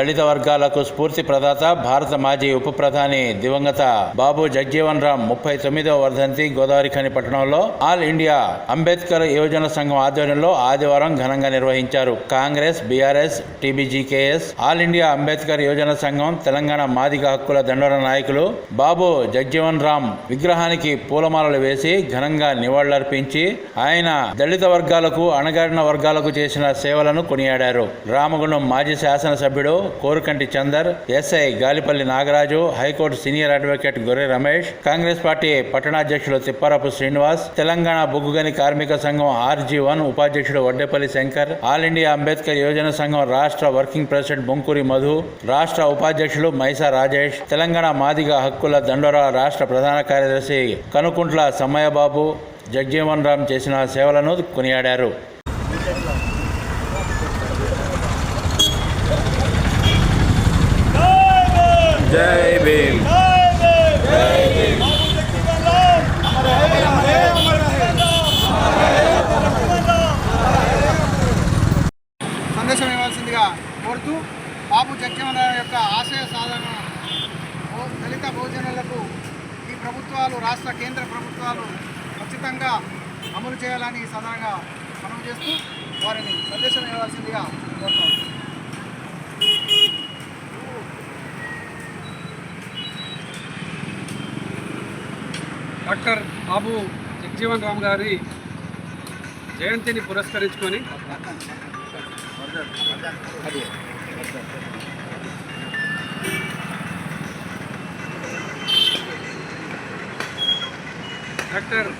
దళిత వర్గాలకు స్ఫూర్తి ప్రదాత భారత మాజీ ఉప ప్రధాని దివంగత బాబు జగ్జీవన్ రామ్ ముప్పై తొమ్మిదవ వర్ధంతి గోదావరి ఖని పట్టణంలో ఆల్ ఇండియా అంబేద్కర్ యువజన సంఘం ఆధ్వర్యంలో ఆదివారం ఘనంగా నిర్వహించారు. Congress BRS TBGKS all India Ambedkar యువజన సంఘం తెలంగాణ మాదిగ హక్కుల దండోర నాయకులు బాబు జగ్జీవన్ రామ్ విగ్రహానికి పూలమాలలు వేసి ఘనంగా నివాళులర్పించి ఆయన దళిత వర్గాలకు అణగారిన వర్గాలకు చేసిన సేవలను కొనియాడారు. రామగుండం మాజీ శాసనసభ్యుడు Korukanti Chandar SI Galipalli Nagaraju high court senior advocate Gorre Ramesh Congress party పట్టణాధ్యక్షులు Thipparapu Srinivas Telangana బొగ్గుగని కార్మిక సంఘం ఆర్జీ వన్ ఉపాధ్యక్షుడు వడ్డేపల్లి శంకర్ ఆల్ ఇండియా అంబేద్కర్ యోజన సంఘం రాష్ట్ర వర్కింగ్ ప్రెసిడెంట్ బొంకూరి మధు రాష్ట్ర ఉపాధ్యక్షులు మైసా రాజేష్ తెలంగాణ మాదిగ హక్కుల దండోరా రాష్ట్ర ప్రధాన కార్యదర్శి కనుకుంట్ల సమ్మయ్యబాబు జగ్జీవన్ రామ్ చేసిన సేవలను కొనియాడారు. జై భీమ్ సందేశం ఇవ్వాల్సిందిగా కోరుతూ బాబు జగ్జీవనరావు యొక్క ఆశయ సాధన దళిత భోజనాలకు ఈ ప్రభుత్వాలు రాష్ట్ర కేంద్ర ప్రభుత్వాలు ఖచ్చితంగా అమలు చేయాలని సదనంగా మనం చేస్తూ వారిని సందేశం ఇవ్వాల్సిందిగా కోరుతాం డాక్టర్ బాబు జగ్జీవన్ రామ్ గారి జయంతిని పురస్కరించుకొని డాక్టర్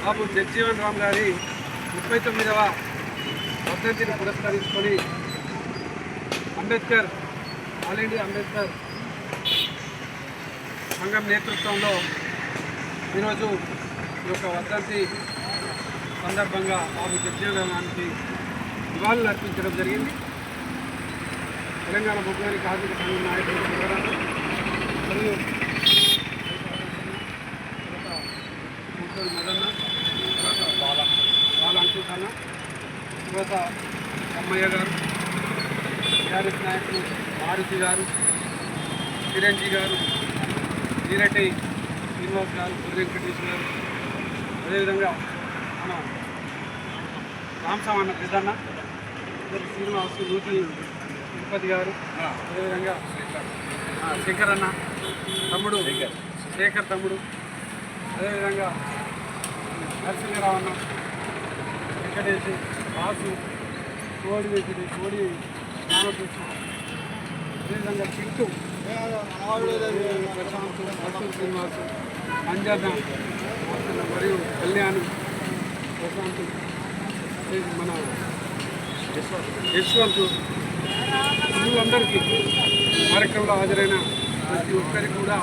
బాబు జగ్జీవన్ రామ్ గారి ముప్పై తొమ్మిదవ వర్ధంతిని పురస్కరించుకొని అంబేద్కర్ ఆల్ ఇండియా అంబేద్కర్ సంఘం నేతృత్వంలో ఈరోజు ఈ యొక్క వర్ధంతి సందర్భంగా బాబు జగ్జీవనానికి నివాళులు అర్పించడం జరిగింది. తెలంగాణ బొగ్గుని కార్మిక సంఘం నాయకులు మరియు ముక్కలు మదన్న తర్వాత బాల బాల అంకుశన్న తర్వాత అమ్మయ్య గారు టీఆర్ఎస్ నాయకులు మారుతి గారు చిరంజీవి గారు వీరటి శ్రీనివాస్ గారు పురి వెంకటేష్ గారు. అదేవిధంగా మన రామస్వామి అన్న పెద్దన్న శ్రీనివాస్ నూతి తిరుపతి గారు. అదేవిధంగా ఆ, శంకర్ అన్న తమ్ముడు శేఖర్. తమ్ముడు. అదేవిధంగా నరసింహరావు అన్న వెంకటేష్ వాసు కోడి వెంకటి కోడి రామకృష్ణ. అదేవిధంగా చింటూ ప్రశాంత్ అశోక్ శ్రీనివాస్. అంజన మరియు కళ్యాణ్ ప్రశాంత్ మన యశ్వంత్ వీళ్ళందరికీ కార్యక్రమంలో హాజరైన ప్రతి ఒక్కరికి కూడా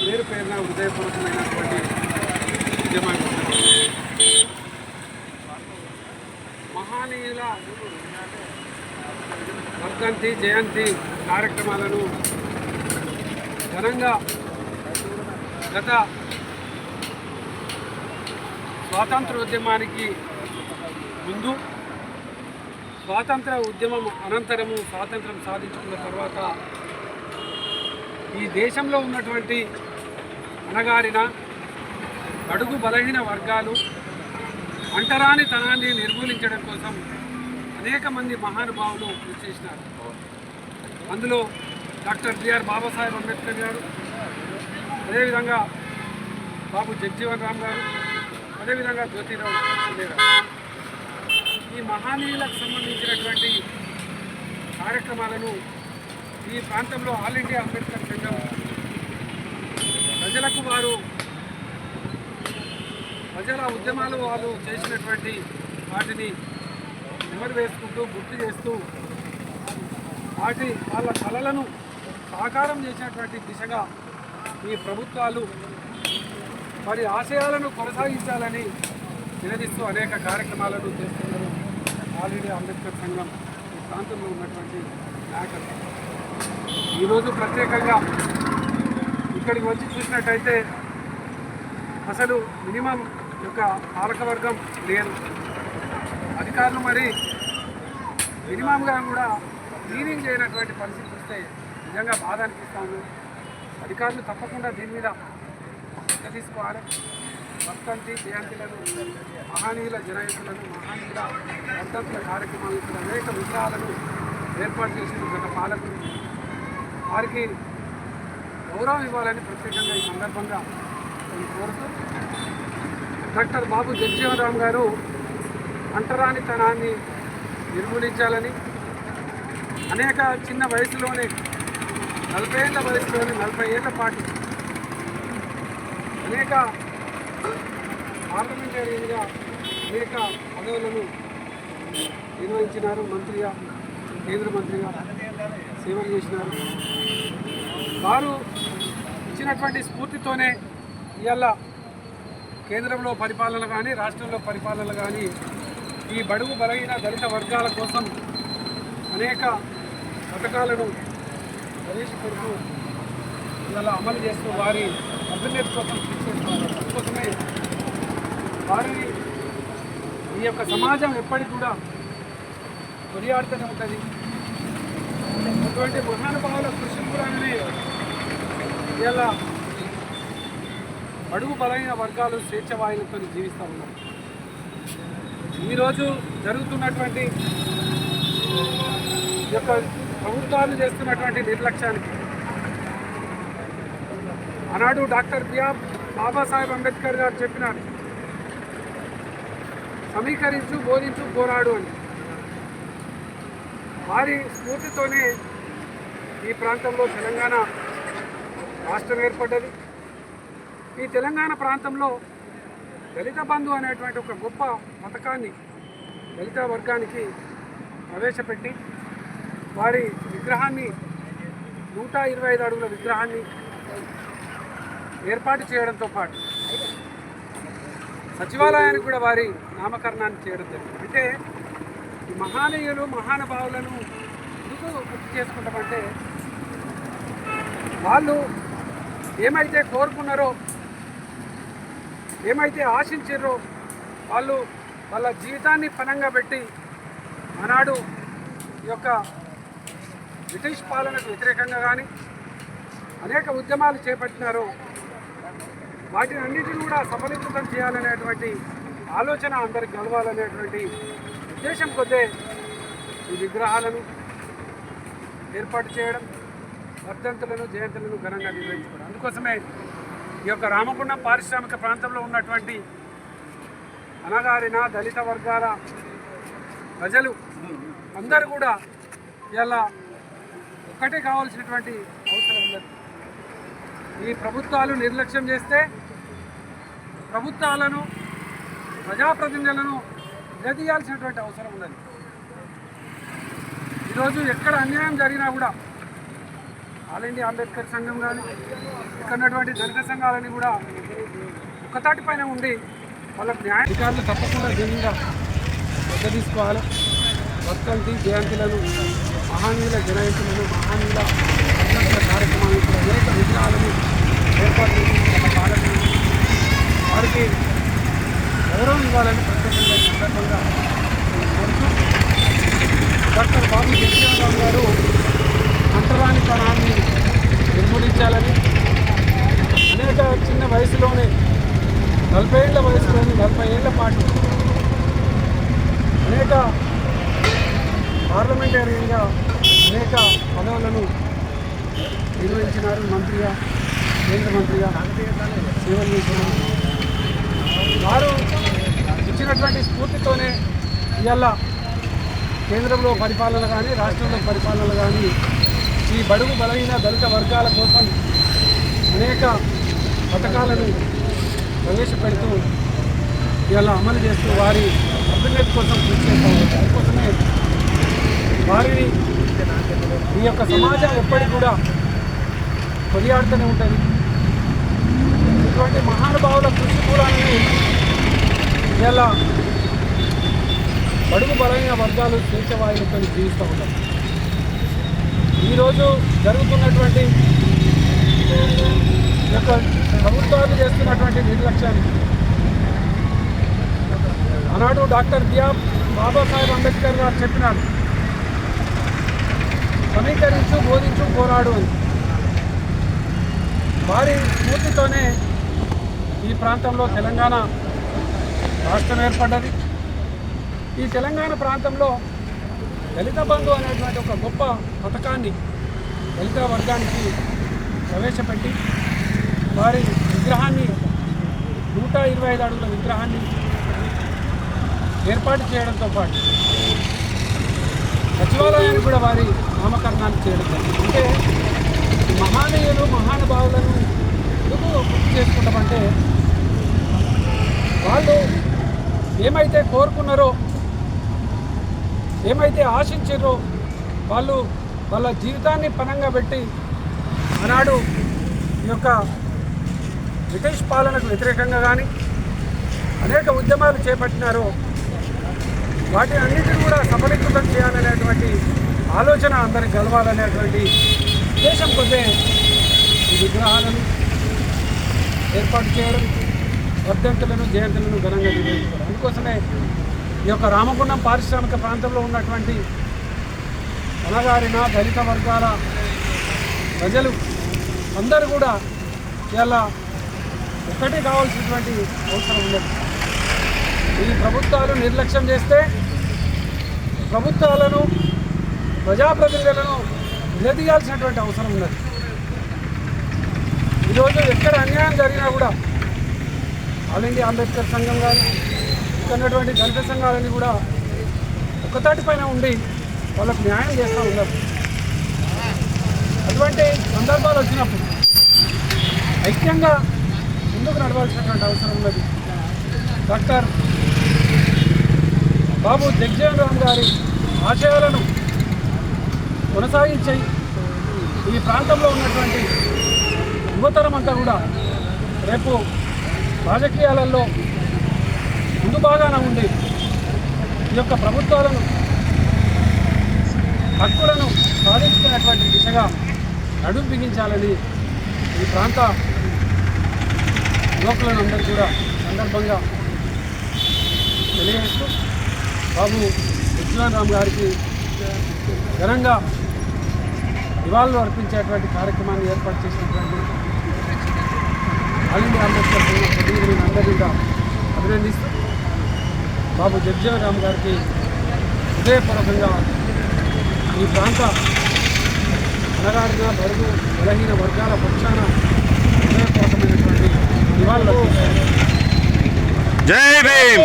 పేరు పేరున హృదయపూర్వకమైనటువంటి ఉద్యమాభివందనాలు. మహానీయుల వర్ధంతి జయంతి కార్యక్రమాలను ఘనంగా గత స్వాతంత్రోద్యమానికి ముందు స్వాతంత్ర ఉద్యమం అనంతరము స్వాతంత్రం సాధించుకున్న తర్వాత ఈ దేశంలో ఉన్నటువంటి అణగారిన అడుగు బలహీన వర్గాలు అంటరాని తనాన్ని నిర్మూలించడం కోసం అనేక మంది మహానుభావులు కృషి చేసినారు. అందులో డాక్టర్ బిఆర్ బాబాసాహెబ్ అంబేద్కర్ గారు అదేవిధంగా బాబు జగ్జీవన్ రామ్ గారు అదేవిధంగా జ్యోతిరావు ఈ మహానీయులకు సంబంధించినటువంటి కార్యక్రమాలను ఈ ప్రాంతంలో ఆల్ ఇండియా అంబేద్కర్ సంఘం ప్రజలకు వారు ప్రజల ఉద్యమాలు వాళ్ళు చేసినటువంటి వాటిని నెమరు వేసుకుంటూ గుర్తు చేస్తూ వాటి వాళ్ళ కళలను సాకారం చేసినటువంటి దిశగా ఈ ప్రభుత్వాలు వారి ఆశయాలను కొనసాగించాలని నిలదీస్తూ అనేక కార్యక్రమాలను చేస్తున్నారు ఆల్ ఇండియా అంబేద్కర్ సంఘం ఈ ప్రాంతంలో ఉన్నటువంటి నాయకులు. ఈరోజు ప్రత్యేకంగా ఇక్కడికి వచ్చి చూసినట్టయితే అసలు మినిమం యొక్క పాలకవర్గం లేదు. అధికారులు మరి మినిమంగా కూడా క్లీనింగ్ చేయనటువంటి పరిస్థితి వస్తే నిజంగా బాధ అనిపిస్తాను అధికారులు తప్పకుండా దీని మీద శ్రద్ధ తీసుకోవాలి. వర్తంతి జయంతులను మహానీయుల జనయుతులను మహానీయుల వర్తంతుల కార్యక్రమాలు అనేక విగ్రహాలను ఏర్పాటు చేసిన గత పాలకులు. వారికి గౌరవం ఇవ్వాలని ప్రత్యేకంగా ఈ సందర్భంగా నేను కోరుతూ డాక్టర్ బాబు జగజీవనరామ్ గారు అంటరానితనాన్ని నిర్మూలించాలని అనేక చిన్న వయసులోనే నలభై ఏళ్ళ వయసులోని నలభై ఏళ్ళ పాటు అనేక పార్లమెంటరీగా అనేక పదవులను నిర్వహించినారు. మంత్రిగా కేంద్ర మంత్రిగా సేవలు చేసినారు. వారు ఇచ్చినటువంటి స్ఫూర్తితోనే ఇవాళ కేంద్రంలో పరిపాలన కానీ రాష్ట్రంలో పరిపాలన కానీ ఈ బడుగు బలహీన దళిత వర్గాల కోసం అనేక పథకాలను ప్రవేశపెడుతూ ఇలా అమలు చేస్తూ వారి అభ్యున్నతి కోసం కృషి అందుకోసమే వారి ఈ యొక్క సమాజం ఎప్పటికి కూడా కొనియాడుతూనే ఉంటుంది. అటువంటి మహానుభావుల కృషి కూడా ఇలా అడుగు బలైన వర్గాలు స్వేచ్ఛ వాయులతో జీవిస్తూ ఉన్నారు. ఈరోజు జరుగుతున్నటువంటి ఈ యొక్క ప్రభుత్వాలు చేస్తున్నటువంటి నిర్లక్ష్యానికి. ఆనాడు డాక్టర్ బిఆర్ బాబాసాహెబ్ అంబేద్కర్ గారు చెప్పినారు సమీకరించు బోధించు పోరాడు అని. వారి స్ఫూర్తితోనే ఈ ప్రాంతంలో తెలంగాణ రాష్ట్రం ఏర్పడ్డది. ఈ తెలంగాణ ప్రాంతంలో దళిత బంధు అనేటువంటి ఒక గొప్ప పథకాన్ని దళిత వర్గానికి ప్రవేశపెట్టి వారి విగ్రహాన్ని నూట ఇరవై ఐదు అడుగుల విగ్రహాన్ని ఏర్పాటు చేయడంతో పాటు సచివాలయానికి కూడా వారి నామకరణాన్ని చేయడం జరిగింది. అంటే ఈ మహానీయులు మహానుభావులను ఎందుకు గుర్తు చేసుకుంటామంటే వాళ్ళు ఏమైతే కోరుకున్నారో ఏమైతే ఆశించారో వాళ్ళు వాళ్ళ జీవితాన్ని పనంగా పెట్టి ఆనాడు ఈ యొక్క బ్రిటిష్ పాలనకు వ్యతిరేకంగా కానీ అనేక ఉద్యమాలు చేపట్టినారో వాటిని అన్నింటినీ కూడా సఫలీకృతం చేయాలనేటువంటి ఆలోచన అందరికి కలవాలనేటువంటి ఉద్దేశం కొద్దే ఈ విగ్రహాలను ఏర్పాటు చేయడం వర్ధంతులను జయంతులను ఘనంగా నిర్వహించుకోవడం. అందుకోసమే ఈ యొక్క రామగుండం పారిశ్రామిక ప్రాంతంలో ఉన్నటువంటి అనగారిన దళిత వర్గాల ప్రజలు అందరూ కూడా ఇలా ఒక్కటే కావాల్సినటువంటి అవసరం ఉన్నది. ఈ ప్రభుత్వాలు నిర్లక్ష్యం చేస్తే ప్రభుత్వాలను ప్రజాప్రతినిధులను నిలదీయాల్సినటువంటి అవసరం ఉన్నది. ఈరోజు ఎక్కడ అన్యాయం జరిగినా కూడా ఆల్ ఇండియా అంబేద్కర్ సంఘం కానీ ఇక్కడ ఉన్నటువంటి దళిత సంఘాలని కూడా ఒక్కతాటి పైన ఉండి వాళ్ళకు న్యాయ అధికారులు తప్పకుండా దీనిగా వద్ద తీసుకోవాలి. వర్తంతి జయంతులను మహానీయుల జనయంతులను మహానీయుల వర్ధంతుల కార్యక్రమాలు కూడా అనేక విగ్రహాలను ఏర్పాటు చేసి వారికి గౌరవం ఇవ్వాలని ప్రత్యేకంగా సందర్భంగా డాక్టర్ బాబు జగజీవనరావు గారు అంటరానితనాన్ని నిర్మూలించాలని అనేక చిన్న వయసులోనే నలభై ఏళ్ళ వయసులోనే నలభై ఏళ్ళ పాటు అనేక పార్లమెంటేరియన్గా అనేక పదవులను నిర్వహించినారు మంత్రిగా కేంద్ర మంత్రిగా సేవలు చేసినారు. వారు ఇచ్చినటువంటి స్ఫూర్తితోనే ఇవాళ కేంద్రంలో పరిపాలన కానీ రాష్ట్రంలో పరిపాలన కానీ ఈ బడుగు బలహీన దళిత వర్గాల కోసం అనేక పథకాలను ప్రవేశపెడుతూ ఇలా అమలు చేస్తూ వారి అభ్యున్నతి కోసం కృషి చేస్తూ అందుకోసమే వారిని ఈ యొక్క సమాజం ఎప్పటి కూడా కొనియాడుతూనే ఉంటుంది. ఇటువంటి మహానుభావుల కృషి కూడాన్ని ఇలా బడుగు బలమైన వర్గాలు స్వేచ్ఛవాయులతో జీవిస్తూ ఉంటారు ఈరోజు జరుగుతున్నటువంటి యొక్క ప్రభుత్వాలు చేస్తున్నటువంటి నిర్లక్ష్యానికి ఆనాడు డాక్టర్ బిఆర్ బాబాసాహెబ్ అంబేద్కర్ గారు చెప్పినాడు సమీకరించు బోధించు పోరాడు అని. వారి స్ఫూర్తితోనే ఈ ప్రాంతంలో తెలంగాణ రాష్ట్రం ఏర్పడ్డది. ఈ తెలంగాణ ప్రాంతంలో దళిత బంధు అనేటువంటి ఒక గొప్ప పథకాన్ని దళిత వర్గానికి ప్రవేశపెట్టి వారి విగ్రహాన్ని నూట ఇరవై ఐదు అడుగుల విగ్రహాన్ని ఏర్పాటు చేయడంతో పాటు సచివాలయానికి కూడా వారి నామకరణాన్ని చేయడం అంటే మహానీయులు మహానుభావులను ఎందుకు గుర్తు చేసుకుంటామంటే వాళ్ళు ఏమైతే కోరుకున్నారో ఏమైతే ఆశించారో వాళ్ళు వాళ్ళ జీవితాన్ని పణంగా పెట్టి ఆనాడు ఈ యొక్క బ్రిటిష్ పాలనకు వ్యతిరేకంగా కానీ అనేక ఉద్యమాలు చేపట్టినారో వాటి అన్నిటిని కూడా సఫలీకృతం చేయాలనేటువంటి ఆలోచన అందరికి కలవాలనేటువంటి ఉద్దేశం కొద్దే ఈ విగ్రహాలను ఏర్పాటు చేయడం వర్ధంతులను జయంతులను ఘనంగా నిర్వహించడం అందుకోసమే ఈ యొక్క రామగుండం పారిశ్రామిక ప్రాంతంలో ఉన్నటువంటి అనగారిన దళిత వర్గాల ప్రజలు అందరూ కూడా ఇలా ఒక్కటే కావాల్సినటువంటి అవసరం ఉన్నది. ఈ ప్రభుత్వాలు నిర్లక్ష్యం చేస్తే ప్రభుత్వాలను ప్రజాప్రతినిధులను నిలదీయాల్సినటువంటి అవసరం ఉన్నది. ఈరోజు ఎక్కడ అన్యాయం జరిగినా కూడా ఆల్ ఇండియా అంబేద్కర్ సంఘం కానీ ఇక్కడ ఉన్నటువంటి దళిత సంఘాలని కూడా ఒకతాటి పైన ఉండి వాళ్ళకు న్యాయం చేస్తూ ఉన్నారు. అటువంటి సందర్భాలు వచ్చినప్పుడు ఐక్యంగా ముందుకు నడవాల్సినటువంటి అవసరం ఉన్నది. డాక్టర్ బాబు జగ్జీవన్ రామ్ గారి ఆశయాలను కొనసాగించే ఈ ప్రాంతంలో ఉన్నటువంటి యువతరం అంతా కూడా రేపు రాజకీయాలలో ముందు బాగాన ఉండి ఈ యొక్క ప్రభుత్వాలను హక్కులను సాధించుకునేటువంటి దిశగా నడుం బిగించాలని ఈ ప్రాంత యువకులను అందరూ కూడా సందర్భంగా తెలియజేస్తూ బాబు రామ్ గారికి ఘనంగా నివాళులు అర్పించేటువంటి కార్యక్రమాన్ని ఏర్పాటు చేసినటువంటి ఆల్ ఇండియా అంబేద్కర్ ప్రతినిధులను అందరినీ అభినందిస్తూ బాబు జగ్జీవన్ రామ్ గారికి హృదయపూర్వకంగా ఈ ప్రాంత అనగారిన బడుగు బలహీన వర్గాల పక్షాన హృదయపూర్వకమైనటువంటి నివాళులు జై భీమ్!